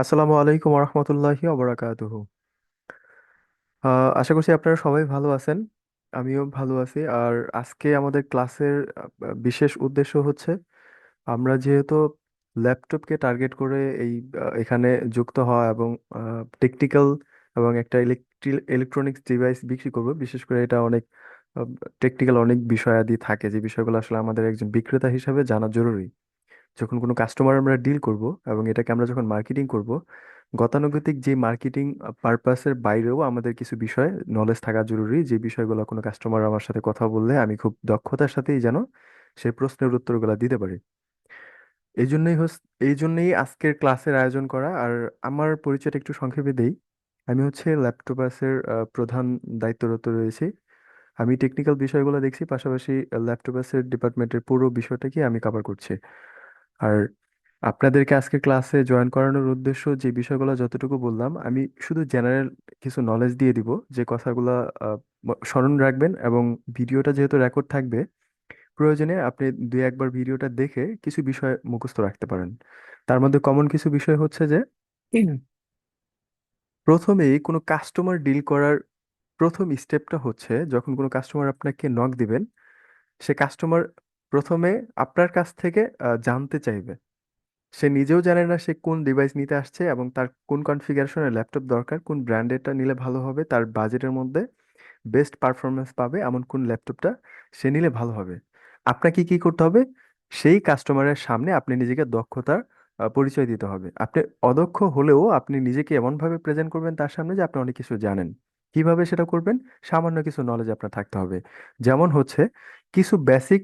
আসসালামু আলাইকুম রহমতুল্লাহি অবরাকাতুহু আশা করছি আপনারা সবাই ভালো আছেন, আমিও ভালো আছি। আর আজকে আমাদের ক্লাসের বিশেষ উদ্দেশ্য হচ্ছে, আমরা যেহেতু ল্যাপটপকে টার্গেট করে এই এখানে যুক্ত হওয়া এবং টেকনিক্যাল এবং একটা ইলেকট্রনিক্স ডিভাইস বিক্রি করব। বিশেষ করে এটা অনেক টেকনিক্যাল অনেক বিষয়াদি থাকে। যে বিষয়গুলো আসলে আমাদের একজন বিক্রেতা হিসাবে জানা জরুরি। যখন কোনো কাস্টমার আমরা ডিল করব এবং এটাকে আমরা যখন মার্কেটিং করব, গতানুগতিক যে মার্কেটিং পারপাসের বাইরেও আমাদের কিছু বিষয় নলেজ থাকা জরুরি। যে বিষয়গুলো কোনো কাস্টমার আমার সাথে কথা বললে আমি খুব দক্ষতার সাথেই যেন সেই প্রশ্নের উত্তরগুলো দিতে পারি। এই জন্যই এই জন্যই আজকের ক্লাসের আয়োজন করা। আর আমার পরিচয়টা একটু সংক্ষেপে দেই। আমি হচ্ছে ল্যাপটপাসের প্রধান দায়িত্বরত রয়েছি। আমি টেকনিক্যাল বিষয়গুলো দেখছি, পাশাপাশি ল্যাপটপাসের ডিপার্টমেন্টের পুরো বিষয়টাকে আমি কভার করছি। আর আপনাদেরকে আজকে ক্লাসে জয়েন করানোর উদ্দেশ্য যে বিষয়গুলো যতটুকু বললাম, আমি শুধু জেনারেল কিছু নলেজ দিয়ে দিব যে কথাগুলো স্মরণ রাখবেন এবং ভিডিওটা যেহেতু রেকর্ড থাকবে, প্রয়োজনে আপনি দুই একবার ভিডিওটা দেখে কিছু বিষয় মুখস্থ রাখতে পারেন। তার মধ্যে কমন কিছু বিষয় হচ্ছে যে, প্রথমেই কোনো কাস্টমার ডিল করার প্রথম স্টেপটা হচ্ছে যখন কোনো কাস্টমার আপনাকে নক দিবেন, সে কাস্টমার প্রথমে আপনার কাছ থেকে জানতে চাইবে। সে নিজেও জানে না সে কোন ডিভাইস নিতে আসছে এবং তার কোন কনফিগারেশনের ল্যাপটপ দরকার, কোন ব্র্যান্ডেরটা নিলে ভালো হবে, তার বাজেটের মধ্যে বেস্ট পারফরমেন্স পাবে, এমন কোন ল্যাপটপটা সে নিলে ভালো হবে। আপনাকে কি করতে হবে? সেই কাস্টমারের সামনে আপনি নিজেকে দক্ষতার পরিচয় দিতে হবে। আপনি অদক্ষ হলেও আপনি নিজেকে এমনভাবে প্রেজেন্ট করবেন তার সামনে যে আপনি অনেক কিছু জানেন। কীভাবে সেটা করবেন? সামান্য কিছু নলেজ আপনার থাকতে হবে। যেমন হচ্ছে, কিছু বেসিক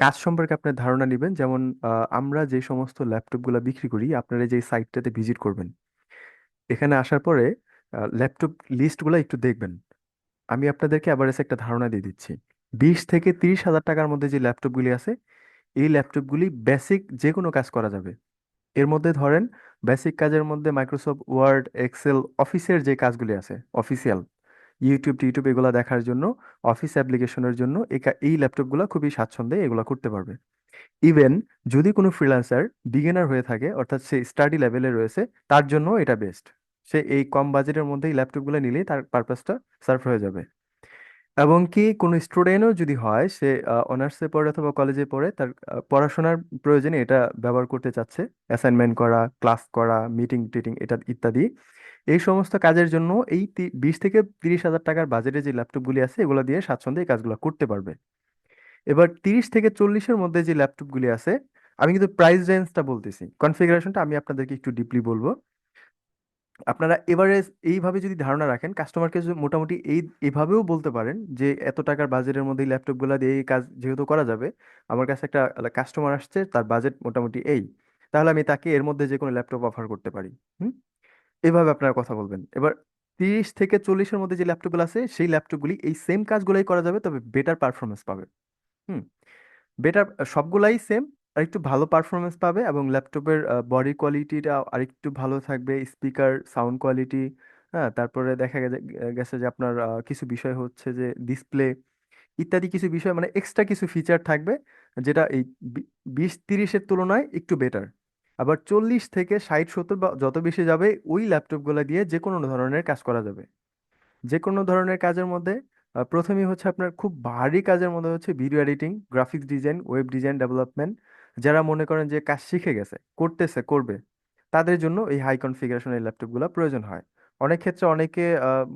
কাজ সম্পর্কে আপনার ধারণা নেবেন। যেমন আমরা যে সমস্ত ল্যাপটপগুলো বিক্রি করি, আপনারা যে সাইটটাতে ভিজিট করবেন, এখানে আসার পরে ল্যাপটপ লিস্টগুলো একটু দেখবেন। আমি আপনাদেরকে অ্যাভারেজ একটা ধারণা দিয়ে দিচ্ছি। বিশ থেকে তিরিশ হাজার টাকার মধ্যে যে ল্যাপটপগুলি আছে, এই ল্যাপটপগুলি বেসিক যে কোনো কাজ করা যাবে। এর মধ্যে ধরেন বেসিক কাজের মধ্যে মাইক্রোসফট ওয়ার্ড এক্সেল অফিসের যে কাজগুলি আছে অফিসিয়াল ইউটিউব টিউটিউব এগুলো দেখার জন্য অফিস অ্যাপ্লিকেশনের জন্য এই এই ল্যাপটপগুলো খুবই স্বাচ্ছন্দ্যে এগুলো করতে পারবে। ইভেন যদি কোনো ফ্রিল্যান্সার বিগিনার হয়ে থাকে, অর্থাৎ সে স্টাডি লেভেলে রয়েছে, তার জন্য এটা বেস্ট সে এই কম বাজেটের মধ্যেই ল্যাপটপগুলো নিলেই তার পারপাসটা সার্ভ হয়ে যাবে। এবং কি কোনো স্টুডেন্টও যদি হয়, সে অনার্সে পড়ে অথবা কলেজে পড়ে, তার পড়াশোনার প্রয়োজনে এটা ব্যবহার করতে চাচ্ছে। অ্যাসাইনমেন্ট করা ক্লাস করা মিটিং টিটিং এটা, ইত্যাদি। এই সমস্ত কাজের জন্য এই বিশ থেকে তিরিশ হাজার টাকার বাজেটে যে ল্যাপটপগুলি আছে, এগুলো দিয়ে স্বাচ্ছন্দ্যে এই কাজগুলো করতে পারবে। এবার তিরিশ থেকে চল্লিশের মধ্যে যে ল্যাপটপগুলি আছে, আমি কিন্তু প্রাইস রেঞ্জটা বলতেছি। কনফিগারেশনটা আমি আপনাদেরকে একটু ডিপলি বলব। আপনারা এভারেজ এইভাবে যদি ধারণা রাখেন কাস্টমারকে মোটামুটি এই, এভাবেও বলতে পারেন যে, এত টাকার বাজেটের মধ্যে এই ল্যাপটপগুলো দিয়ে এই কাজ যেহেতু করা যাবে, আমার কাছে একটা কাস্টমার আসছে, তার বাজেট মোটামুটি এই। তাহলে আমি তাকে এর মধ্যে যে কোনো ল্যাপটপ অফার করতে পারি। হুম? এভাবে আপনারা কথা বলবেন। এবার তিরিশ থেকে চল্লিশের মধ্যে যে ল্যাপটপগুলো আছে, সেই ল্যাপটপগুলি এই সেম কাজগুলোই করা যাবে, তবে বেটার পারফরমেন্স পাবে। হুম? বেটার সবগুলাই সেম আর একটু ভালো পারফরমেন্স পাবে এবং ল্যাপটপের বডি কোয়ালিটিটা আরেকটু ভালো থাকবে স্পিকার সাউন্ড কোয়ালিটি হ্যাঁ? তারপরে দেখা গেছে যে আপনার কিছু বিষয় হচ্ছে যে ডিসপ্লে ইত্যাদি কিছু বিষয় মানে এক্সট্রা কিছু ফিচার থাকবে, যেটা এই বিশ তিরিশের তুলনায় একটু বেটার আবার চল্লিশ থেকে ষাট, সত্তর বা যত বেশি যাবে, ওই ল্যাপটপগুলো দিয়ে যে কোনো ধরনের কাজ করা যাবে। যে কোনো ধরনের কাজের মধ্যে প্রথমেই হচ্ছে আপনার খুব ভারী কাজের মধ্যে হচ্ছে video editing graphics design web design development যারা মনে করেন যে কাজ শিখে গেছে, করতেছে, করবে, তাদের জন্য এই হাই কনফিগারেশনের ল্যাপটপগুলো প্রয়োজন হয়। অনেক ক্ষেত্রে অনেকে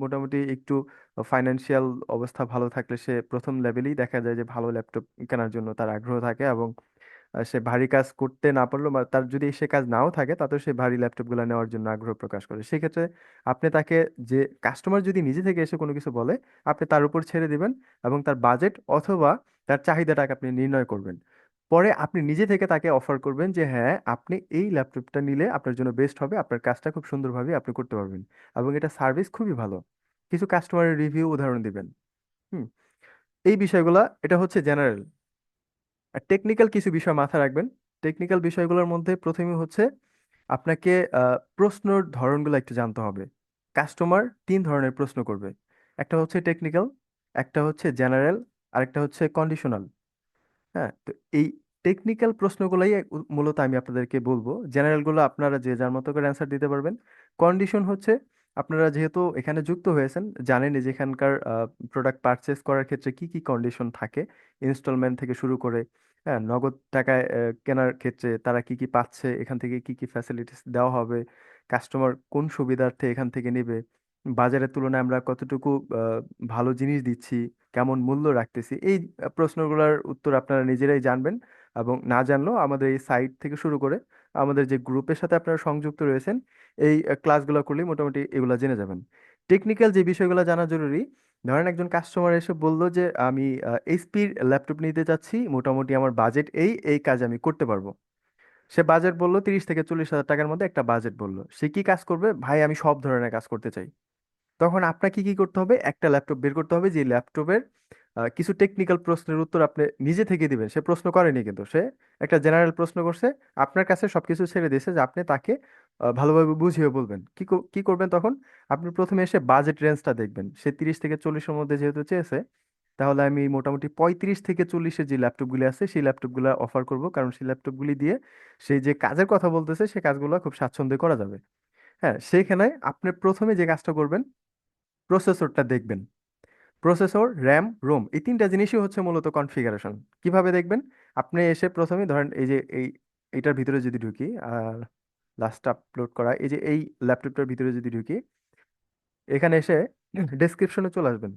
মোটামুটি একটু ফাইন্যান্সিয়াল অবস্থা ভালো থাকলে সে প্রথম লেভেলেই দেখা যায় যে ভালো ল্যাপটপ কেনার জন্য তার আগ্রহ থাকে এবং সে ভারী কাজ করতে না পারলেও বা তার যদি সে কাজ নাও থাকে, তাতেও সে ভারী ল্যাপটপগুলো নেওয়ার জন্য আগ্রহ প্রকাশ করে। সেক্ষেত্রে আপনি তাকে যে কাস্টমার যদি নিজে থেকে এসে কোনো কিছু বলে, আপনি তার উপর ছেড়ে দিবেন এবং তার বাজেট অথবা তার চাহিদাটাকে আপনি নির্ণয় করবেন। পরে আপনি নিজে থেকে তাকে অফার করবেন যে হ্যাঁ আপনি এই ল্যাপটপটা নিলে আপনার জন্য বেস্ট হবে, আপনার কাজটা খুব সুন্দরভাবে আপনি করতে পারবেন এবং এটা সার্ভিস খুবই ভালো। কিছু কাস্টমারের রিভিউ উদাহরণ দিবেন। হুম, এই বিষয়গুলা, এটা হচ্ছে জেনারেল। আর টেকনিক্যাল কিছু বিষয় মাথায় রাখবেন। টেকনিক্যাল বিষয়গুলোর মধ্যে প্রথমে হচ্ছে আপনাকে প্রশ্নর ধরনগুলো একটু জানতে হবে। কাস্টমার তিন ধরনের প্রশ্ন করবে। একটা হচ্ছে টেকনিক্যাল একটা হচ্ছে জেনারেল আরেকটা হচ্ছে কন্ডিশনাল হ্যাঁ তো এই টেকনিক্যাল প্রশ্নগুলোই মূলত আমি আপনাদেরকে বলব। জেনারেলগুলো আপনারা যে যার মতো করে অ্যান্সার দিতে পারবেন। কন্ডিশন হচ্ছে আপনারা যেহেতু এখানে যুক্ত হয়েছেন, জানেনই যে এখানকার প্রোডাক্ট পারচেস করার ক্ষেত্রে কি কি কন্ডিশন থাকে? ইনস্টলমেন্ট থেকে শুরু করে হ্যাঁ নগদ টাকায় কেনার ক্ষেত্রে তারা কি কি পাচ্ছে? এখান থেকে কি কি ফ্যাসিলিটিস দেওয়া হবে? কাস্টমার কোন সুবিধার্থে এখান থেকে নেবে? বাজারের তুলনায় আমরা কতটুকু ভালো জিনিস দিচ্ছি? কেমন মূল্য রাখতেছি? এই প্রশ্নগুলোর উত্তর আপনারা নিজেরাই জানবেন এবং না জানলেও আমাদের এই সাইট থেকে শুরু করে আমাদের যে গ্রুপের সাথে আপনারা সংযুক্ত রয়েছেন, এই ক্লাসগুলো করলেই মোটামুটি এগুলো জেনে যাবেন। টেকনিক্যাল যে বিষয়গুলো জানা জরুরি, ধরেন একজন কাস্টমার এসে বলল যে, আমি এইচপির ল্যাপটপ নিতে চাচ্ছি, মোটামুটি আমার বাজেট এই এই কাজ আমি করতে পারব। সে বাজেট বলল তিরিশ থেকে চল্লিশ হাজার টাকার মধ্যে একটা বাজেট বলল। সে কি কাজ করবে? ভাই, আমি সব ধরনের কাজ করতে চাই। তখন আপনাকে কি করতে হবে? একটা ল্যাপটপ বের করতে হবে, যে ল্যাপটপের কিছু টেকনিক্যাল প্রশ্নের উত্তর আপনি নিজে থেকে দিবেন। সে প্রশ্ন করেনি কিন্তু। সে একটা জেনারেল প্রশ্ন করছে। আপনার কাছে সবকিছু ছেড়ে দিয়েছে যে আপনি তাকে ভালোভাবে বুঝিয়ে বলবেন। কি কি করবেন তখন? আপনি প্রথমে এসে বাজেট রেঞ্জটা দেখবেন। সে তিরিশ থেকে চল্লিশের মধ্যে যেহেতু চেয়েছে, তাহলে আমি মোটামুটি পঁয়ত্রিশ থেকে চল্লিশের যে ল্যাপটপগুলি আছে, সেই ল্যাপটপগুলো অফার করব। কারণ সেই ল্যাপটপগুলি দিয়ে সেই যে কাজের কথা বলতেছে সেই কাজগুলো খুব স্বাচ্ছন্দ্যে করা যাবে। হ্যাঁ সেইখানে আপনি প্রথমে যে কাজটা করবেন প্রসেসরটা দেখবেন। প্রসেসর, র্যাম, রোম এই তিনটা জিনিসই হচ্ছে মূলত কনফিগারেশন। কীভাবে দেখবেন? আপনি এসে প্রথমে ধরেন এই যে এই, এইটার ভিতরে যদি ঢুকি, আর লাস্ট আপলোড করা, এই যে এই ল্যাপটপটার ভিতরে যদি ঢুকি, এখানে এসে ডেসক্রিপশনে চলে আসবেন।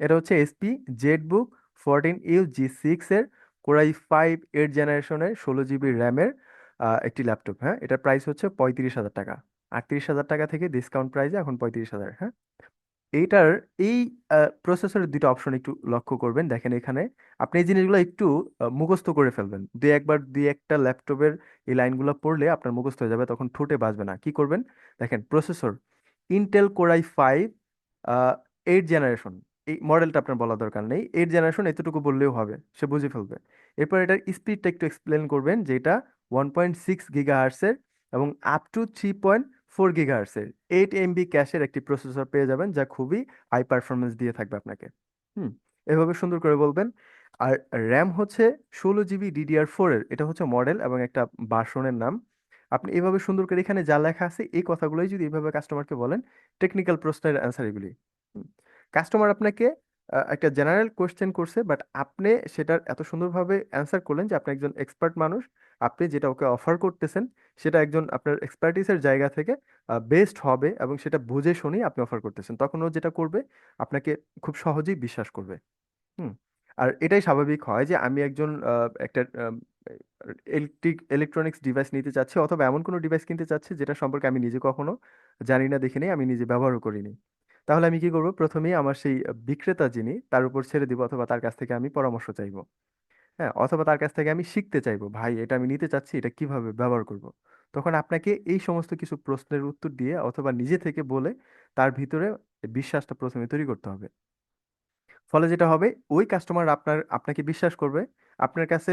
এটা হচ্ছে HP ZBook fourteen U G six এর কোরাই ফাইভ এইট জেনারেশনের ষোলো জিবি র্যামের একটি ল্যাপটপ হ্যাঁ? এটার প্রাইস হচ্ছে পঁয়ত্রিশ হাজার টাকা। আটত্রিশ হাজার টাকা থেকে ডিসকাউন্ট প্রাইসে এখন পঁয়ত্রিশ হাজার হ্যাঁ? এইটার এই প্রসেসরের দুটো অপশন একটু লক্ষ্য করবেন। দেখেন এখানে আপনি এই জিনিসগুলো একটু মুখস্থ করে ফেলবেন। দুই একবার দুই একটা ল্যাপটপের এই লাইনগুলো পড়লে আপনার মুখস্থ হয়ে যাবে, তখন ঠোঁটে বাজবে না। কি করবেন? দেখেন processor Intel core i five eight generation এই মডেলটা আপনার বলা দরকার নেই। এইট জেনারেশন এতটুকু বললেও হবে, সে বুঝে ফেলবে। এরপর এটার স্পিডটা একটু এক্সপ্লেন করবেন যে এটা ওয়ান পয়েন্ট সিক্স গিগা হার্সের এবং up to three point four গিগাহার্টসের eight MB ক্যাশের একটি প্রসেসর পেয়ে যাবেন, যা খুবই হাই পারফরমেন্স দিয়ে থাকবে আপনাকে। হুম, এভাবে সুন্দর করে বলবেন। আর র্যাম হচ্ছে ষোলো জিবি ডিডিআর ফোরের এটা হচ্ছে মডেল এবং একটা বাসনের নাম। আপনি এভাবে সুন্দর করে এখানে যা লেখা আছে, এই কথাগুলোই যদি এইভাবে কাস্টমারকে বলেন টেকনিক্যাল প্রশ্নের অ্যান্সার এগুলি। কাস্টমার আপনাকে একটা জেনারেল কোয়েশ্চেন করছে বাট আপনি সেটার এত সুন্দরভাবে অ্যান্সার করলেন যে আপনি একজন এক্সপার্ট মানুষ আপনি যেটা ওকে অফার করতেছেন, সেটা একজন আপনার এক্সপার্টিসের জায়গা থেকে বেস্ট হবে এবং সেটা বুঝে শুনেই আপনি অফার করতেছেন। তখন ও যেটা করবে, আপনাকে খুব সহজেই বিশ্বাস করবে। হুম? আর এটাই স্বাভাবিক হয় যে, আমি একজন একটা ইলেকট্রিক ইলেকট্রনিক্স ডিভাইস নিতে চাচ্ছি অথবা এমন কোনো ডিভাইস কিনতে চাচ্ছি যেটা সম্পর্কে আমি নিজে কখনো জানি না দেখিনি আমি নিজে ব্যবহারও করিনি। তাহলে আমি কি করব? প্রথমেই আমার সেই বিক্রেতা যিনি, তার উপর ছেড়ে দিব অথবা তার কাছ থেকে আমি পরামর্শ চাইব। হ্যাঁ অথবা তার কাছ থেকে আমি শিখতে চাইব, ভাই, এটা আমি নিতে চাচ্ছি, এটা কীভাবে ব্যবহার করব? তখন আপনাকে এই সমস্ত কিছু প্রশ্নের উত্তর দিয়ে অথবা নিজে থেকে বলে তার ভিতরে বিশ্বাসটা প্রথমে তৈরি করতে হবে। ফলে যেটা হবে, ওই কাস্টমার আপনার, আপনাকে বিশ্বাস করবে, আপনার কাছে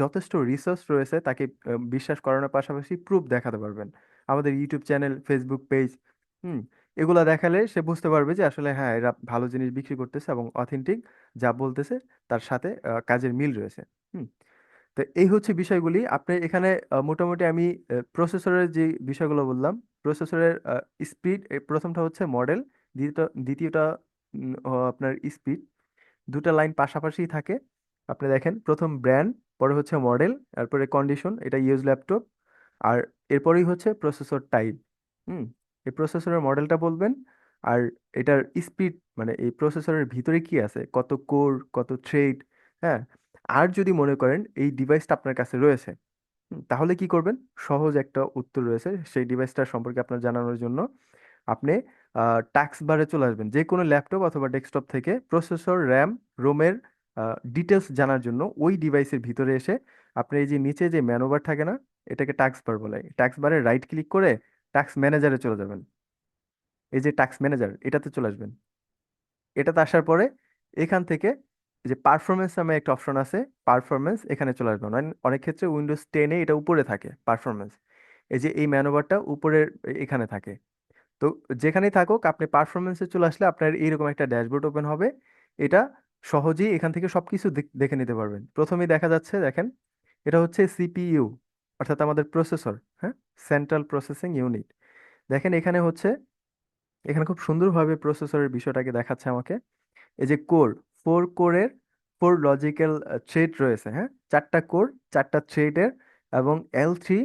যথেষ্ট রিসোর্স রয়েছে, তাকে বিশ্বাস করানোর পাশাপাশি প্রুফ দেখাতে পারবেন। আমাদের ইউটিউব চ্যানেল ফেসবুক পেজ হুম? এগুলা দেখালে সে বুঝতে পারবে যে আসলে হ্যাঁ এরা ভালো জিনিস বিক্রি করতেছে এবং অথেন্টিক যা বলতেছে তার সাথে কাজের মিল রয়েছে। হুম, তো এই হচ্ছে বিষয়গুলি। আপনি এখানে মোটামুটি আমি প্রসেসরের যে বিষয়গুলো বললাম প্রসেসরের স্পিড প্রথমটা হচ্ছে মডেল দ্বিতীয়টা দ্বিতীয়টা আপনার স্পিড দুটা লাইন পাশাপাশি থাকে। আপনি দেখেন, প্রথম ব্র্যান্ড পরে হচ্ছে মডেল তারপরে কন্ডিশন এটা ইউজ ল্যাপটপ আর এরপরেই হচ্ছে প্রসেসর টাইপ হুম এই প্রসেসরের মডেলটা বলবেন, আর এটার স্পিড মানে এই প্রসেসরের ভিতরে কি আছে? কত কোর কত থ্রেড হ্যাঁ? আর যদি মনে করেন এই ডিভাইসটা আপনার কাছে রয়েছে তাহলে কি করবেন? সহজ একটা উত্তর রয়েছে, সেই ডিভাইসটার সম্পর্কে আপনার জানানোর জন্য আপনি টাস্ক বারে চলে আসবেন। যে কোনো ল্যাপটপ অথবা ডেস্কটপ থেকে প্রসেসর র্যাম রোমের ডিটেলস জানার জন্য ওই ডিভাইসের ভিতরে এসে আপনি এই যে নিচে যে ম্যানোভার থাকে না, এটাকে টাস্ক বার বলে। টাস্ক বারে রাইট ক্লিক করে টাস্ক ম্যানেজারে চলে যাবেন। এই যে ট্যাক্স ম্যানেজার এটাতে চলে আসবেন। এটাতে আসার পরে এখান থেকে যে পারফরমেন্স নামে একটা অপশন আছে পারফরমেন্স এখানে চলে আসবেন। অনেক ক্ষেত্রে উইন্ডোজ টেনে এটা উপরে থাকে পারফরমেন্স এই যে এই ম্যানোভারটা উপরের এখানে থাকে। তো যেখানেই থাকুক, আপনি পারফরমেন্সে চলে আসলে আপনার এইরকম একটা ড্যাশবোর্ড ওপেন হবে। এটা সহজেই এখান থেকে সবকিছু দেখ- দেখে নিতে পারবেন। প্রথমেই দেখা যাচ্ছে, দেখেন, এটা হচ্ছে সিপিইউ অর্থাৎ আমাদের প্রসেসর হ্যাঁ? সেন্ট্রাল প্রসেসিং ইউনিট দেখেন এখানে হচ্ছে, এখানে খুব সুন্দরভাবে প্রসেসরের বিষয়টাকে দেখাচ্ছে আমাকে। এই যে কোর ফোর কোরের ফোর লজিক্যাল থ্রেড রয়েছে হ্যাঁ? চারটা কোর চারটা থ্রেডের এবং এল থ্রি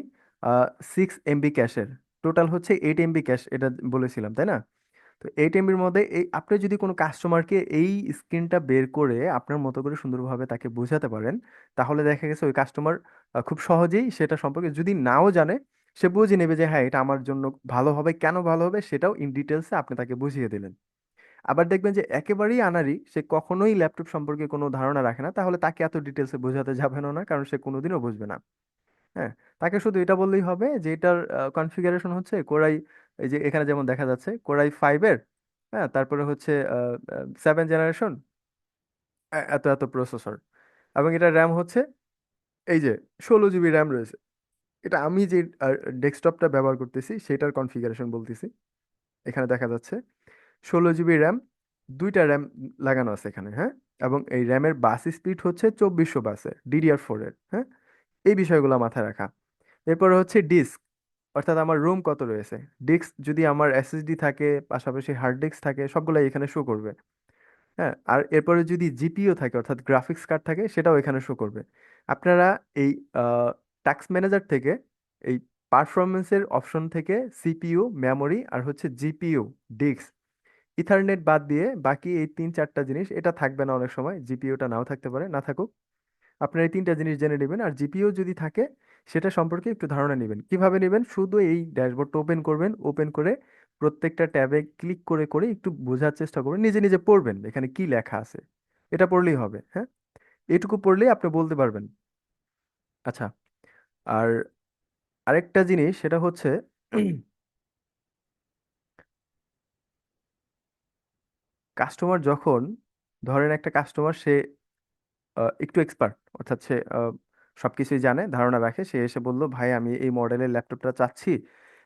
সিক্স এমবি ক্যাশের টোটাল হচ্ছে এইট এমবি ক্যাশ এটা বলেছিলাম, তাই না? তো এইট এমবির মধ্যে এই, আপনি যদি কোনো কাস্টমারকে এই স্ক্রিনটা বের করে আপনার মতো করে সুন্দরভাবে তাকে বোঝাতে পারেন, তাহলে দেখা গেছে ওই কাস্টমার খুব সহজেই সেটা সম্পর্কে যদি নাও জানে সে বুঝে নেবে যে হ্যাঁ এটা আমার জন্য ভালো হবে। কেন ভালো হবে? সেটাও ইন ডিটেলসে আপনি তাকে বুঝিয়ে দিলেন। আবার দেখবেন যে, একেবারেই আনারি সে কখনোই ল্যাপটপ সম্পর্কে কোনো ধারণা রাখে না। তাহলে তাকে এত ডিটেলসে বোঝাতে যাবেনও না, কারণ সে কোনোদিনও বুঝবে না। হ্যাঁ তাকে শুধু এটা বললেই হবে যে, এটার কনফিগারেশন হচ্ছে কোরাই এই যে এখানে যেমন দেখা যাচ্ছে কোরাই ফাইভের হ্যাঁ তারপরে হচ্ছে সেভেন জেনারেশন এত এত প্রসেসর এবং এটা র্যাম হচ্ছে, এই যে ষোলো জিবি র্যাম রয়েছে। এটা আমি যে ডেস্কটপটা ব্যবহার করতেছি, সেটার কনফিগারেশন বলতেছি। এখানে দেখা যাচ্ছে ষোলো জিবি র্যাম দুইটা র্যাম লাগানো আছে এখানে হ্যাঁ? এবং এই র্যামের বাস স্পিড হচ্ছে চব্বিশশো বাসে ডিডিআর ফোরের হ্যাঁ? এই বিষয়গুলো মাথায় রাখা। এরপরে হচ্ছে ডিস্ক অর্থাৎ আমার রুম কত রয়েছে? ডিস্ক যদি আমার এসএসডি থাকে, পাশাপাশি হার্ড ডিস্ক থাকে, সবগুলাই এখানে শো করবে। হ্যাঁ? আর এরপরে যদি জিপিও থাকে, অর্থাৎ গ্রাফিক্স কার্ড থাকে, সেটাও এখানে শো করবে। আপনারা এই টাস্ক ম্যানেজার থেকে এই পারফরমেন্সের অপশন থেকে সিপিইউ মেমোরি আর হচ্ছে জিপিইউ ডিস্ক ইথারনেট বাদ দিয়ে বাকি এই তিন চারটা জিনিস, এটা থাকবে না অনেক সময় জিপিইউটা নাও থাকতে পারে, না থাকুক। আপনার এই তিনটা জিনিস জেনে নেবেন আর জিপিও যদি থাকে, সেটা সম্পর্কে একটু ধারণা নেবেন। কীভাবে নেবেন? শুধু এই ড্যাশবোর্ডটা ওপেন করবেন ওপেন করে প্রত্যেকটা ট্যাবে ক্লিক করে করে একটু বোঝার চেষ্টা করবেন, নিজে নিজে পড়বেন, এখানে কি লেখা আছে, এটা পড়লেই হবে হ্যাঁ? এটুকু পড়লেই আপনি বলতে পারবেন। আচ্ছা আর আরেকটা জিনিস সেটা হচ্ছে কাস্টমার যখন, ধরেন একটা কাস্টমার সে একটু এক্সপার্ট, অর্থাৎ সে সব কিছুই জানে, ধারণা রাখে, সে এসে বলল, ভাই, আমি এই মডেলের ল্যাপটপটা চাচ্ছি,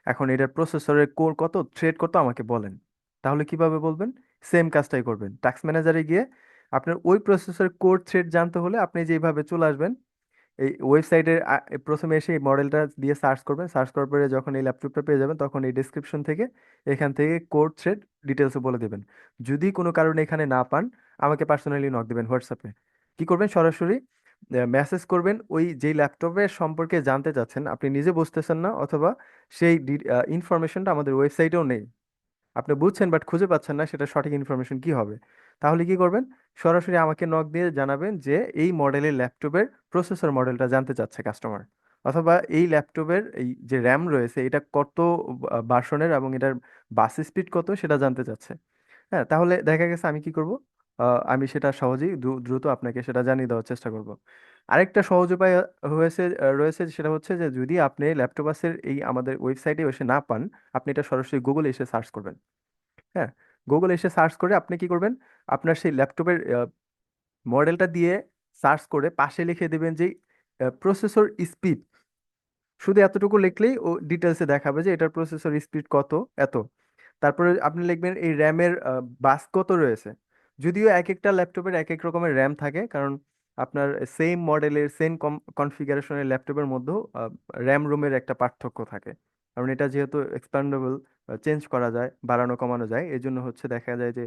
এখন এটার প্রসেসরের কোর কত, থ্রেড কত, আমাকে বলেন। তাহলে কীভাবে বলবেন? সেম কাজটাই করবেন। টাস্ক ম্যানেজারে গিয়ে আপনার ওই প্রসেসরের কোর, থ্রেড জানতে হলে আপনি যেভাবে চলে আসবেন এই ওয়েবসাইটের প্রথমে এসে এই মডেলটা দিয়ে সার্চ করবেন। সার্চ করার পরে যখন এই ল্যাপটপটা পেয়ে যাবেন, তখন এই ডেসক্রিপশন থেকে, এখান থেকে কোড থ্রেড ডিটেলসে বলে দেবেন। যদি কোনো কারণে এখানে না পান, আমাকে পার্সোনালি নক দেবেন হোয়াটসঅ্যাপে। কি করবেন? সরাসরি মেসেজ করবেন ওই যেই ল্যাপটপের সম্পর্কে জানতে চাচ্ছেন, আপনি নিজে বুঝতেছেন না অথবা সেই ইনফরমেশনটা আমাদের ওয়েবসাইটেও নেই। আপনি বুঝছেন বাট খুঁজে পাচ্ছেন না সেটা সঠিক ইনফরমেশন কি হবে। তাহলে কি করবেন? সরাসরি আমাকে নক দিয়ে জানাবেন যে, এই মডেলের ল্যাপটপের প্রসেসর মডেলটা জানতে চাচ্ছে কাস্টমার অথবা এই ল্যাপটপের এই যে র্যাম রয়েছে, এটা কত ভার্সনের এবং এটার বাস স্পিড কত সেটা জানতে চাচ্ছে। হ্যাঁ তাহলে দেখা গেছে আমি কি করব? আমি সেটা সহজেই দ্রু- দ্রুত আপনাকে সেটা জানিয়ে দেওয়ার চেষ্টা করব। আরেকটা সহজ উপায় হয়েছে রয়েছে সেটা হচ্ছে যে, যদি আপনি ল্যাপটপাসের এই আমাদের ওয়েবসাইটে এসে না পান, আপনি এটা সরাসরি গুগলে এসে সার্চ করবেন। হ্যাঁ গুগলে এসে সার্চ করে আপনি কি করবেন? আপনার সেই ল্যাপটপের মডেলটা দিয়ে সার্চ করে পাশে লিখে দেবেন যে প্রসেসর স্পিড শুধু এতটুকু লিখলেই ও ডিটেলসে দেখাবে যে, এটার প্রসেসর স্পিড কত, এত। তারপরে আপনি লিখবেন এই র্যামের বাস কত রয়েছে। যদিও এক একটা ল্যাপটপের এক এক রকমের র্যাম থাকে, কারণ আপনার সেম মডেলের সেম কনফিগারেশনের ল্যাপটপের মধ্যেও র্যাম রোমের একটা পার্থক্য থাকে। কারণ এটা যেহেতু এক্সপ্যান্ডেবল চেঞ্জ করা যায়, বাড়ানো, কমানো যায়। এই জন্য হচ্ছে দেখা যায় যে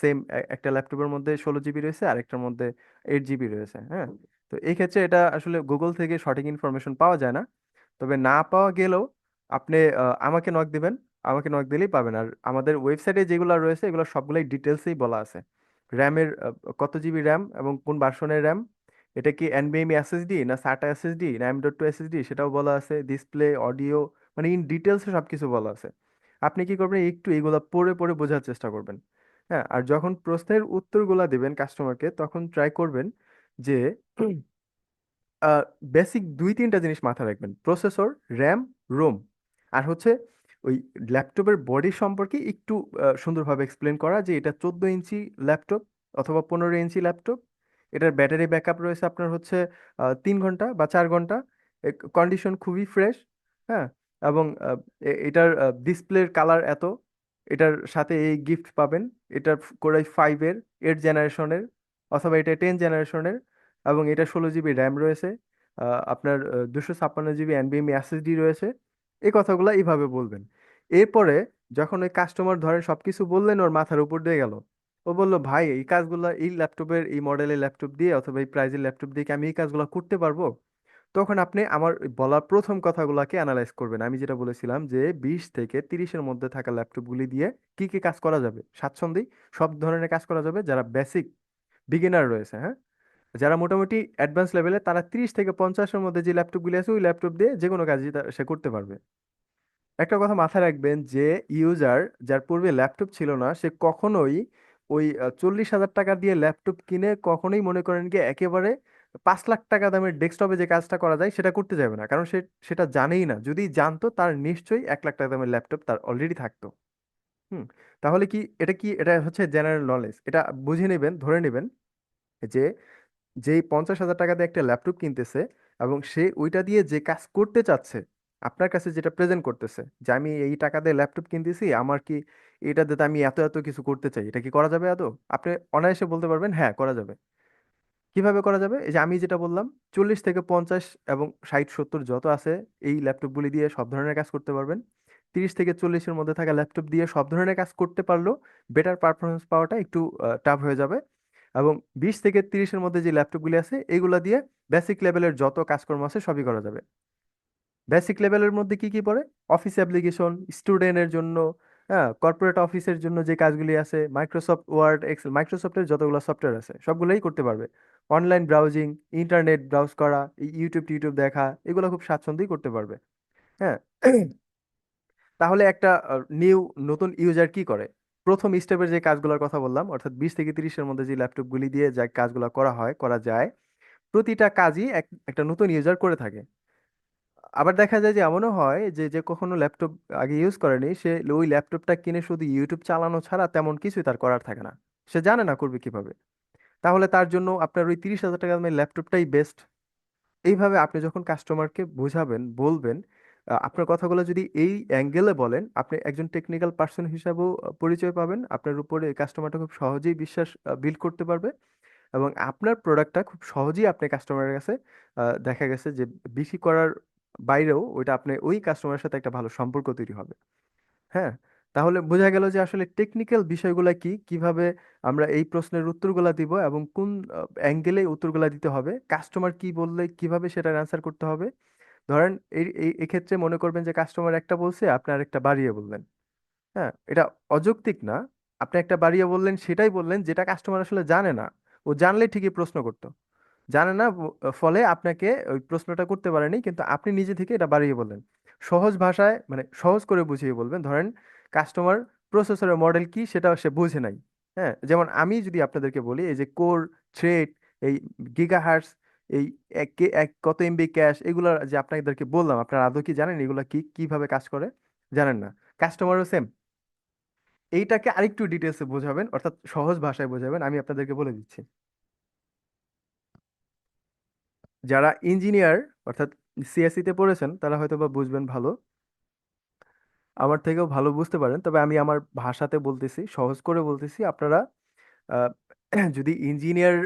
সেম একটা ল্যাপটপের মধ্যে ষোলো জিবি রয়েছে, আরেকটার মধ্যে এইট জিবি রয়েছে হ্যাঁ? তো এই ক্ষেত্রে এটা আসলে গুগল থেকে সঠিক ইনফরমেশন পাওয়া যায় না। তবে না পাওয়া গেলেও আপনি আমাকে নক দিবেন, আমাকে নক দিলেই পাবেন। আর আমাদের ওয়েবসাইটে যেগুলো রয়েছে, এগুলো সবগুলাই ডিটেলসেই বলা আছে। র্যামের কত জিবি র্যাম এবং কোন ভার্সনের র্যাম এটা কি এনভিএমই এসএসডি না সাটা এসএসডি না এম ডট টু এসএসডি সেটাও বলা আছে। ডিসপ্লে অডিও মানে ইন ডিটেলসে সব কিছু বলা আছে। আপনি কি করবেন? একটু এগুলো পড়ে পড়ে বোঝার চেষ্টা করবেন। হ্যাঁ আর যখন প্রশ্নের উত্তরগুলা দিবেন কাস্টমারকে তখন ট্রাই করবেন যে বেসিক দুই, তিনটা জিনিস মাথায় রাখবেন। প্রসেসর র্যাম রোম আর হচ্ছে ওই ল্যাপটপের বডি সম্পর্কে একটু সুন্দরভাবে এক্সপ্লেন করা যে, এটা চোদ্দ ইঞ্চি ল্যাপটপ অথবা পনেরো ইঞ্চি ল্যাপটপ এটার ব্যাটারি ব্যাকআপ রয়েছে আপনার হচ্ছে তিন ঘণ্টা বা চার ঘণ্টা। কন্ডিশন খুবই ফ্রেশ হ্যাঁ? এবং এটার ডিসপ্লের কালার এত, এটার সাথে এই গিফট পাবেন। এটার কোরাই ফাইভের এইট জেনারেশনের অথবা এটা টেন জেনারেশনের এবং এটা ষোলো জিবি র্যাম রয়েছে। আপনার দুশো ছাপ্পান্ন জিবি এনবিএমই এসএসডি রয়েছে। এই কথাগুলো এইভাবে বলবেন। এরপরে যখন ওই কাস্টমার ধরেন সব কিছু বললেন, ওর মাথার উপর দিয়ে গেল। ও বলল, ভাই, এই কাজগুলো এই ল্যাপটপের এই মডেলের ল্যাপটপ দিয়ে অথবা এই প্রাইজের ল্যাপটপ দিয়ে কি আমি এই কাজগুলো করতে পারব? তখন আপনি আমার ওই বলা প্রথম কথাগুলোকে অ্যানালাইজ করবেন। আমি যেটা বলেছিলাম যে, বিশ থেকে তিরিশের মধ্যে থাকা ল্যাপটপগুলি দিয়ে কি কি কাজ করা যাবে? স্বাচ্ছন্দ্যেই সব ধরনের কাজ করা যাবে যারা বেসিক বিগিনার রয়েছে হ্যাঁ? যারা মোটামুটি অ্যাডভান্স লেভেলে তারা তিরিশ থেকে পঞ্চাশের মধ্যে যে ল্যাপটপগুলি আছে, ওই ল্যাপটপ দিয়ে যে কোনো কাজই তা- সে করতে পারবে। একটা কথা মাথায় রাখবেন যে ইউজার যার পূর্বে ল্যাপটপ ছিল না, সে কখনোই ওই চল্লিশ হাজার টাকা দিয়ে ল্যাপটপ কিনে কখনোই মনে করেন কি একেবারে পাঁচ লাখ টাকা দামের ডেস্কটপে যে কাজটা করা যায়, সেটা করতে যাবে না। কারণ সে, সেটা জানেই না। যদি জানতো, তার নিশ্চয়ই এক লাখ টাকা দামের ল্যাপটপ তার অলরেডি থাকতো। হুম, তাহলে কি, এটা কি, এটা হচ্ছে জেনারেল নলেজ এটা বুঝে নেবেন, ধরে নেবেন যে যেই পঞ্চাশ হাজার টাকা দিয়ে একটা ল্যাপটপ কিনতেছে এবং সে ওইটা দিয়ে যে কাজ করতে চাচ্ছে, আপনার কাছে যেটা প্রেজেন্ট করতেছে, যে আমি এই টাকা দিয়ে ল্যাপটপ কিনতেছি, আমার কি এটা দিয়ে আমি এত এত কিছু করতে চাই? এটা কি করা যাবে আদৌ? আপনি অনায়াসে বলতে পারবেন হ্যাঁ করা যাবে। কীভাবে করা যাবে? এই যে আমি যেটা বললাম, চল্লিশ থেকে পঞ্চাশ এবং ষাট, সত্তর যত আছে, এই ল্যাপটপগুলি দিয়ে সব ধরনের কাজ করতে পারবেন। তিরিশ থেকে চল্লিশের মধ্যে থাকা ল্যাপটপ দিয়ে সব ধরনের কাজ করতে পারলেও বেটার পারফরমেন্স পাওয়াটা একটু টাফ হয়ে যাবে। এবং বিশ থেকে তিরিশের মধ্যে যে ল্যাপটপগুলি আছে, এগুলা দিয়ে বেসিক লেভেলের যত কাজকর্ম আছে, সবই করা যাবে। বেসিক লেভেলের মধ্যে কি কি পড়ে? অফিস অ্যাপ্লিকেশন স্টুডেন্টের জন্য হ্যাঁ কর্পোরেট অফিসের জন্য যে কাজগুলি আছে মাইক্রোসফট ওয়ার্ড এক্সেল মাইক্রোসফটের যতগুলো সফটওয়্যার আছে, সবগুলোই করতে পারবে। অনলাইন ব্রাউজিং ইন্টারনেট ব্রাউজ করা ইউটিউব টিউটিউব দেখা, এগুলো খুব স্বাচ্ছন্দ্যেই করতে পারবে। হ্যাঁ তাহলে একটা নিউ নতুন ইউজার কি করে? প্রথম স্টেপের যে কাজগুলোর কথা বললাম, অর্থাৎ বিশ থেকে তিরিশের মধ্যে যে ল্যাপটপগুলি দিয়ে যে কাজগুলো করা হয়, করা যায়, প্রতিটা কাজই এক, একটা নতুন ইউজার করে থাকে। আবার দেখা যায় যে, এমনও হয় যে যে কখনো ল্যাপটপ আগে ইউজ করেনি, সে ওই ল্যাপটপটা কিনে শুধু ইউটিউব চালানো ছাড়া তেমন কিছুই তার করার থাকে না। সে জানে না করবে কীভাবে। তাহলে তার জন্য আপনার ওই তিরিশ হাজার টাকা দামের ল্যাপটপটাই বেস্ট এইভাবে আপনি যখন কাস্টমারকে বোঝাবেন, বলবেন আপনার কথাগুলো যদি এই অ্যাঙ্গেলে বলেন, আপনি একজন টেকনিক্যাল পার্সন হিসাবেও পরিচয় পাবেন। আপনার উপরে কাস্টমারটা খুব সহজেই বিশ্বাস বিল্ড করতে পারবে। এবং আপনার প্রোডাক্টটা খুব সহজেই আপনি কাস্টমারের কাছে দেখা গেছে যে, বিক্রি করার বাইরেও ওইটা আপনি ওই কাস্টমারের সাথে একটা ভালো সম্পর্ক তৈরি হবে। হ্যাঁ? তাহলে বোঝা গেল যে আসলে টেকনিক্যাল বিষয়গুলো কি? কীভাবে আমরা এই প্রশ্নের উত্তরগুলা দিব এবং কোন অ্যাঙ্গেলে উত্তরগুলা দিতে হবে? কাস্টমার কি বললে কীভাবে সেটার অ্যান্সার করতে হবে? ধরেন এই এক্ষেত্রে মনে করবেন যে কাস্টমার একটা বলছে, আপনি আরেকটা বাড়িয়ে বললেন। হ্যাঁ? এটা অযৌক্তিক না। আপনি একটা বাড়িয়ে বললেন, সেটাই বললেন, যেটা কাস্টমার আসলে জানে না। ও জানলে ঠিকই প্রশ্ন করতো। জানে না ফলে আপনাকে ওই প্রশ্নটা করতে পারেনি, কিন্তু আপনি নিজে থেকে এটা বাড়িয়ে বললেন। সহজ ভাষায় মানে সহজ করে বুঝিয়ে বলবেন, ধরেন কাস্টমার প্রসেসরের মডেল কি সেটা সে বুঝে নাই হ্যাঁ? যেমন আমি যদি আপনাদেরকে বলি, এই যে কোর থ্রেড এই গিগাহার্টস এই এক এক কত এমবি ক্যাশ এগুলো যে আপনাদেরকে বললাম, আপনারা আদৌ কি জানেন এগুলো কি, কীভাবে কাজ করে? জানেন না। কাস্টমারও সেম এইটাকে আরেকটু ডিটেলসে বোঝাবেন, অর্থাৎ সহজ ভাষায় বোঝাবেন, আমি আপনাদেরকে বলে দিচ্ছি। যারা ইঞ্জিনিয়ার অর্থাৎ সিএসসি তে পড়েছেন, তারা হয়তো বা বুঝবেন ভালো। আমার থেকেও ভালো বুঝতে পারেন, তবে আমি আমার ভাষাতে বলতেছি, সহজ করে বলতেছি। আপনারা যদি ইঞ্জিনিয়ার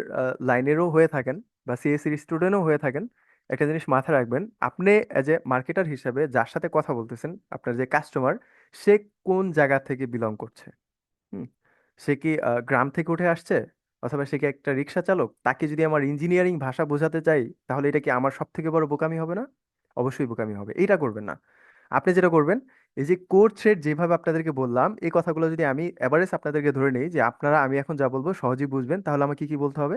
লাইনেরও হয়ে থাকেন বা সিএসসির স্টুডেন্টও হয়ে থাকেন, একটা জিনিস মাথায় রাখবেন, আপনি অ্যাজ এ মার্কেটার হিসাবে যার সাথে কথা বলতেছেন, আপনার যে কাস্টমার সে কোন জায়গা থেকে বিলং করছে? সে কি গ্রাম থেকে উঠে আসছে? অথবা সে কি একটা রিক্সা চালক? তাকে যদি আমার ইঞ্জিনিয়ারিং ভাষা বোঝাতে চাই, তাহলে এটা কি আমার সব থেকে বড় বোকামি হবে না? অবশ্যই বোকামি হবে। এটা করবেন না। আপনি যেটা করবেন, এই যে কোর থ্রেড যেভাবে আপনাদেরকে বললাম, এই কথাগুলো যদি আমি এভারেজ আপনাদেরকে ধরে নেই যে আপনারা, আমি এখন যা বলব সহজেই বুঝবেন, তাহলে আমাকে কি বলতে হবে?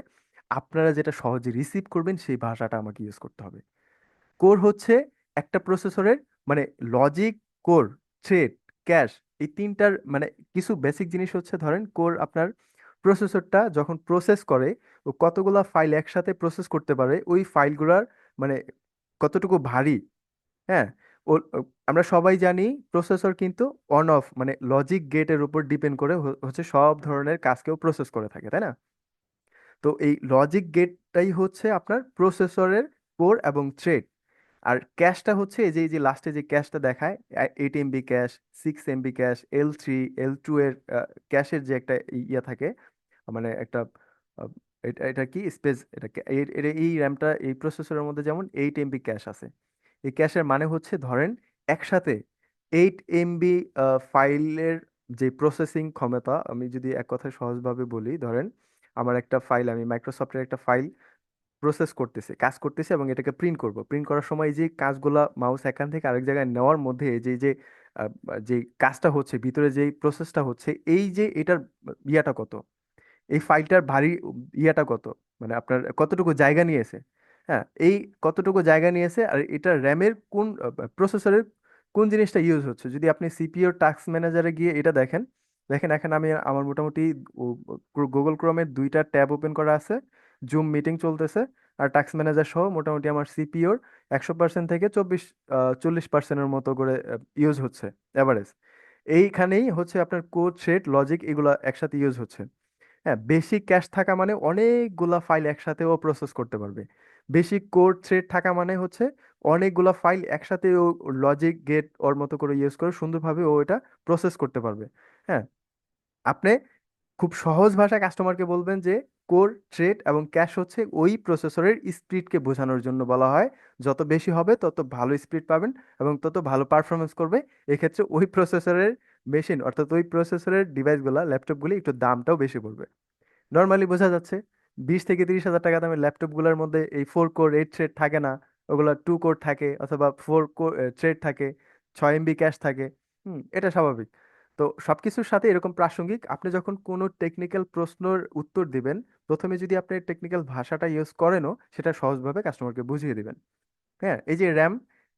আপনারা যেটা সহজে রিসিভ করবেন, সেই ভাষাটা আমাকে ইউজ করতে হবে। কোর হচ্ছে একটা প্রসেসরের মানে লজিক কোর থ্রেড ক্যাশ এই তিনটার মানে কিছু বেসিক জিনিস হচ্ছে ধরেন কোর আপনার প্রসেসরটা যখন প্রসেস করে, ও কতগুলা ফাইল একসাথে প্রসেস করতে পারে, ওই ফাইলগুলার মানে কতটুকু ভারী হ্যাঁ? ও, আমরা সবাই জানি প্রসেসর কিন্তু অন অফ মানে লজিক গেটের উপর ডিপেন্ড করে হচ্ছে সব ধরনের কাজকেও প্রসেস করে থাকে, তাই না? তো এই লজিক গেটটাই হচ্ছে আপনার প্রসেসরের কোর এবং থ্রেড আর ক্যাশটা হচ্ছে এই যে এই যে লাস্টে যে ক্যাশটা দেখায় eight MB cache six MB cache L three L two এর ক্যাশের যে একটা ইয়ে থাকে মানে একটা এটা এটা কি? স্পেস, এটা এই র্যামটা, এই প্রসেসরের মধ্যে যেমন এইট এমবি ক্যাশ আছে। এই ক্যাশের মানে হচ্ছে ধরেন একসাথে এইট এমবি ফাইলের যে প্রসেসিং ক্ষমতা, আমি যদি এক কথায় সহজভাবে বলি, ধরেন আমার একটা ফাইল, আমি মাইক্রোসফটের একটা ফাইল প্রসেস করতেছি, কাজ করতেছে এবং এটাকে প্রিন্ট করব। প্রিন্ট করার সময় যে কাজগুলা মাউস এখান থেকে আরেক জায়গায় নেওয়ার মধ্যে যে যে যে কাজটা হচ্ছে, ভিতরে যে প্রসেসটা হচ্ছে, এই যে এটার ইয়াটা কত? এই ফাইলটার ভারী ইয়াটা কত? মানে আপনার কতটুকু জায়গা নিয়েছে? হ্যাঁ এই কতটুকু জায়গা নিয়েছে আর এটা র্যামের কোন প্রসেসরের কোন জিনিসটা ইউজ হচ্ছে? যদি আপনি সিপিইউর টাস্ক ম্যানেজারে গিয়ে এটা দেখেন দেখেন এখানে আমি আমার মোটামুটি গুগল ক্রোমের দুইটা ট্যাব ওপেন করা আছে, জুম মিটিং চলতেছে আর টাস্ক ম্যানেজার সহ মোটামুটি আমার সিপিওর একশো পার্সেন্ট থেকে চব্বিশ চল্লিশ পার্সেন্টের মতো করে ইউজ হচ্ছে অ্যাভারেজ এইখানেই হচ্ছে আপনার কোড থ্রেড লজিক এগুলো একসাথে ইউজ হচ্ছে। হ্যাঁ বেশি ক্যাশ থাকা মানে অনেকগুলা ফাইল একসাথে ও প্রসেস করতে পারবে। বেশি কোড থ্রেড থাকা মানে হচ্ছে অনেকগুলা ফাইল একসাথে ও লজিক গেট ওর মতো করে ইউজ করে সুন্দরভাবে ও এটা প্রসেস করতে পারবে। হ্যাঁ আপনি খুব সহজ ভাষায় কাস্টমারকে বলবেন যে কোর থ্রেড এবং ক্যাশ হচ্ছে ওই প্রসেসরের স্পিডকে বোঝানোর জন্য বলা হয়। যত বেশি হবে তত ভালো স্পিড পাবেন এবং তত ভালো পারফরমেন্স করবে। এক্ষেত্রে ওই প্রসেসরের মেশিন অর্থাৎ ওই প্রসেসরের ডিভাইসগুলো, ল্যাপটপগুলি একটু দামটাও বেশি পড়বে। নর্মালি বোঝা যাচ্ছে বিশ থেকে তিরিশ হাজার টাকা দামের ল্যাপটপগুলোর মধ্যে এই ফোর কোর এইট থ্রেড থাকে না, ওগুলো টু কোর থাকে অথবা ফোর কোর থ্রেড থাকে, ছয় এমবি ক্যাশ থাকে, হুম, এটা স্বাভাবিক। তো সব কিছুর সাথে এরকম প্রাসঙ্গিক, আপনি যখন কোনো টেকনিক্যাল প্রশ্নের উত্তর দিবেন, প্রথমে যদি আপনি টেকনিক্যাল ভাষাটা ইউজ করেনও, সেটা সহজভাবে কাস্টমারকে বুঝিয়ে দিবেন। হ্যাঁ এই যে র্যাম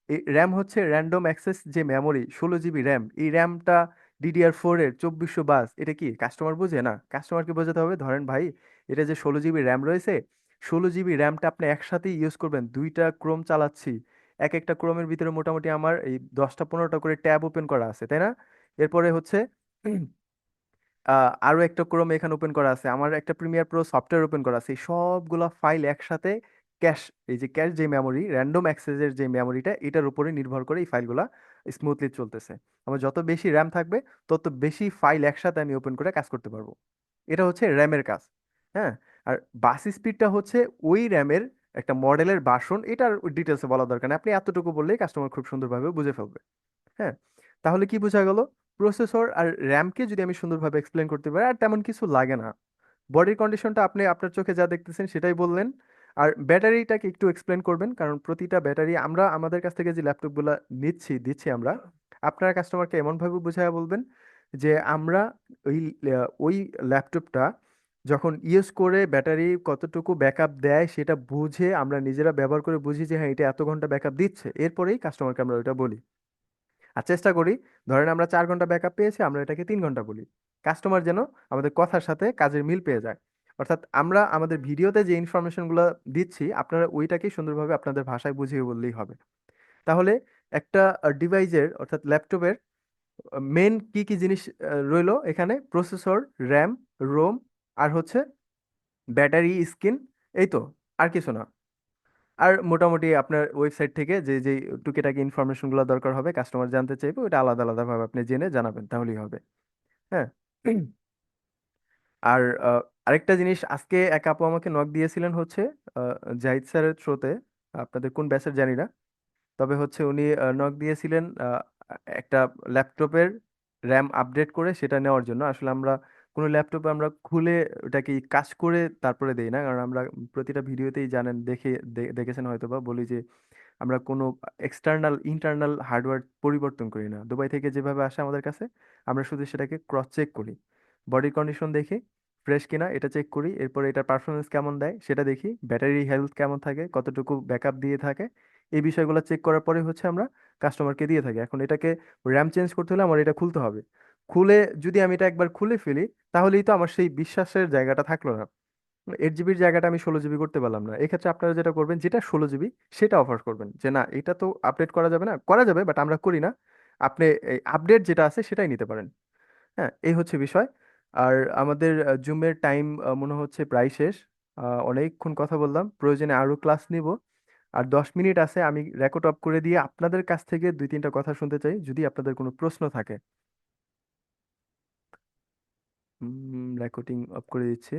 এই র্যাম হচ্ছে র্যান্ডম অ্যাক্সেস যে মেমোরি ষোলো জিবি র্যাম এই র্যামটা ডিডিআর ফোর এর চব্বিশশো বাস, এটা কি কাস্টমার বুঝে? না কাস্টমারকে বোঝাতে হবে, ধরেন ভাই, এটা যে ষোলো জিবি র্যাম রয়েছে, ষোলো জিবি র্যামটা আপনি একসাথে ইউজ করবেন, দুইটা ক্রোম চালাচ্ছি এক একটা ক্রোমের ভিতরে মোটামুটি আমার এই দশটা পনেরোটা করে ট্যাব ওপেন করা আছে, তাই না? এরপরে হচ্ছে আরও একটা ক্রোম এখানে ওপেন করা আছে, আমার একটা প্রিমিয়ার প্রো সফটওয়্যার ওপেন করা আছে সবগুলা ফাইল একসাথে ক্যাশ, এই যে ক্যাশ যে মেমোরি র্যান্ডম অ্যাক্সেসের যে মেমোরিটা এটার উপরে নির্ভর করে এই ফাইলগুলা স্মুথলি চলতেছে। আমার যত বেশি র্যাম থাকবে, তত বেশি ফাইল একসাথে আমি ওপেন করে কাজ করতে পারব। এটা হচ্ছে র্যামের কাজ হ্যাঁ? আর বাস স্পিডটা হচ্ছে ওই র্যামের একটা মডেলের ভার্সন এটার ডিটেলসে বলা দরকার আপনি এতটুকু বললেই কাস্টমার খুব সুন্দরভাবে বুঝে ফেলবে হ্যাঁ? তাহলে কি বোঝা গেল? প্রসেসর আর র্যামকে যদি আমি সুন্দরভাবে এক্সপ্লেন করতে পারি, আর তেমন কিছু লাগে না। বডির কন্ডিশনটা আপনি আপনার চোখে যা দেখতেছেন সেটাই বললেন। আর ব্যাটারিটাকে একটু এক্সপ্লেন করবেন, কারণ প্রতিটা ব্যাটারি আমরা আমাদের কাছ থেকে যে ল্যাপটপগুলো নিচ্ছি, দিচ্ছি আমরা, আপনারা কাস্টমারকে এমনভাবে বুঝায় বলবেন যে আমরা ওই ওই ল্যাপটপটা যখন ইউজ করে ব্যাটারি কতটুকু ব্যাকআপ দেয় সেটা বুঝে আমরা নিজেরা ব্যবহার করে বুঝি যে হ্যাঁ এটা এত ঘণ্টা ব্যাকআপ দিচ্ছে। এরপরেই কাস্টমারকে আমরা ওইটা বলি। আর চেষ্টা করি, ধরেন আমরা চার ঘণ্টা ব্যাকআপ পেয়েছি, আমরা এটাকে তিন ঘণ্টা বলি। কাস্টমার যেন আমাদের কথার সাথে কাজের মিল পেয়ে যায়। অর্থাৎ আমরা আমাদের ভিডিওতে যে ইনফরমেশনগুলো দিচ্ছি, আপনারা ওইটাকেই সুন্দরভাবে আপনাদের ভাষায় বুঝিয়ে বললেই হবে। তাহলে একটা ডিভাইসের অর্থাৎ ল্যাপটপের মেন কি কি জিনিস রইল এখানে? প্রসেসর র্যাম রোম আর হচ্ছে ব্যাটারি স্ক্রিন এই তো, আর কিছু না। আর মোটামুটি আপনার ওয়েবসাইট থেকে যে যে টুকিটাকি ইনফরমেশনগুলো দরকার হবে কাস্টমার জানতে চাইবে, ওইটা আলাদা, আলাদাভাবে আপনি জেনে জানাবেন, তাহলেই হবে। হ্যাঁ? আর আরেকটা জিনিস, আজকে এক আপু আমাকে নক দিয়েছিলেন হচ্ছে জাহিদ স্যারের থ্রোতে আপনাদের কোন ব্যাচের জানি না। তবে হচ্ছে উনি নক দিয়েছিলেন একটা ল্যাপটপের র্যাম আপডেট করে সেটা নেওয়ার জন্য। আসলে আমরা কোনো ল্যাপটপে আমরা খুলে ওটাকে কাজ করে তারপরে দেই না। কারণ আমরা প্রতিটা ভিডিওতেই জানেন, দেখে দেখেছেন হয়তো বা বলি যে আমরা কোনো এক্সটার্নাল ইন্টারনাল হার্ডওয়্যার পরিবর্তন করি না। দুবাই থেকে যেভাবে আসে আমাদের কাছে, আমরা শুধু সেটাকে ক্রস চেক করি। বডি কন্ডিশন দেখি ফ্রেশ কিনা এটা চেক করি। এরপরে এটার পারফরমেন্স কেমন দেয় সেটা দেখি। ব্যাটারি হেলথ কেমন থাকে, কতটুকু ব্যাকআপ দিয়ে থাকে, এই বিষয়গুলো চেক করার পরে হচ্ছে আমরা কাস্টমারকে দিয়ে থাকি। এখন এটাকে র্যাম চেঞ্জ করতে হলে আমার এটা খুলতে হবে। খুলে যদি আমি এটা একবার খুলে ফেলি, তাহলেই তো আমার সেই বিশ্বাসের জায়গাটা থাকল না। এইট জিবির জায়গাটা আমি ষোলো জিবি করতে পারলাম না। এক্ষেত্রে আপনারা যেটা করবেন, যেটা ষোলো জিবি সেটা অফার করবেন যে, না, এটা তো আপডেট করা যাবে না। করা যাবে বাট আমরা করি না। আপনি আপডেট যেটা আছে সেটাই নিতে পারেন। হ্যাঁ এই হচ্ছে বিষয়। আর আমাদের জুমের টাইম মনে হচ্ছে প্রায় শেষ। অনেকক্ষণ কথা বললাম। প্রয়োজনে আরও ক্লাস নিব। আর দশ মিনিট আছে, আমি রেকর্ড অফ করে দিয়ে আপনাদের কাছ থেকে দুই, তিনটা কথা শুনতে চাই, যদি আপনাদের কোনো প্রশ্ন থাকে। রেকর্ডিং অফ করে দিচ্ছি।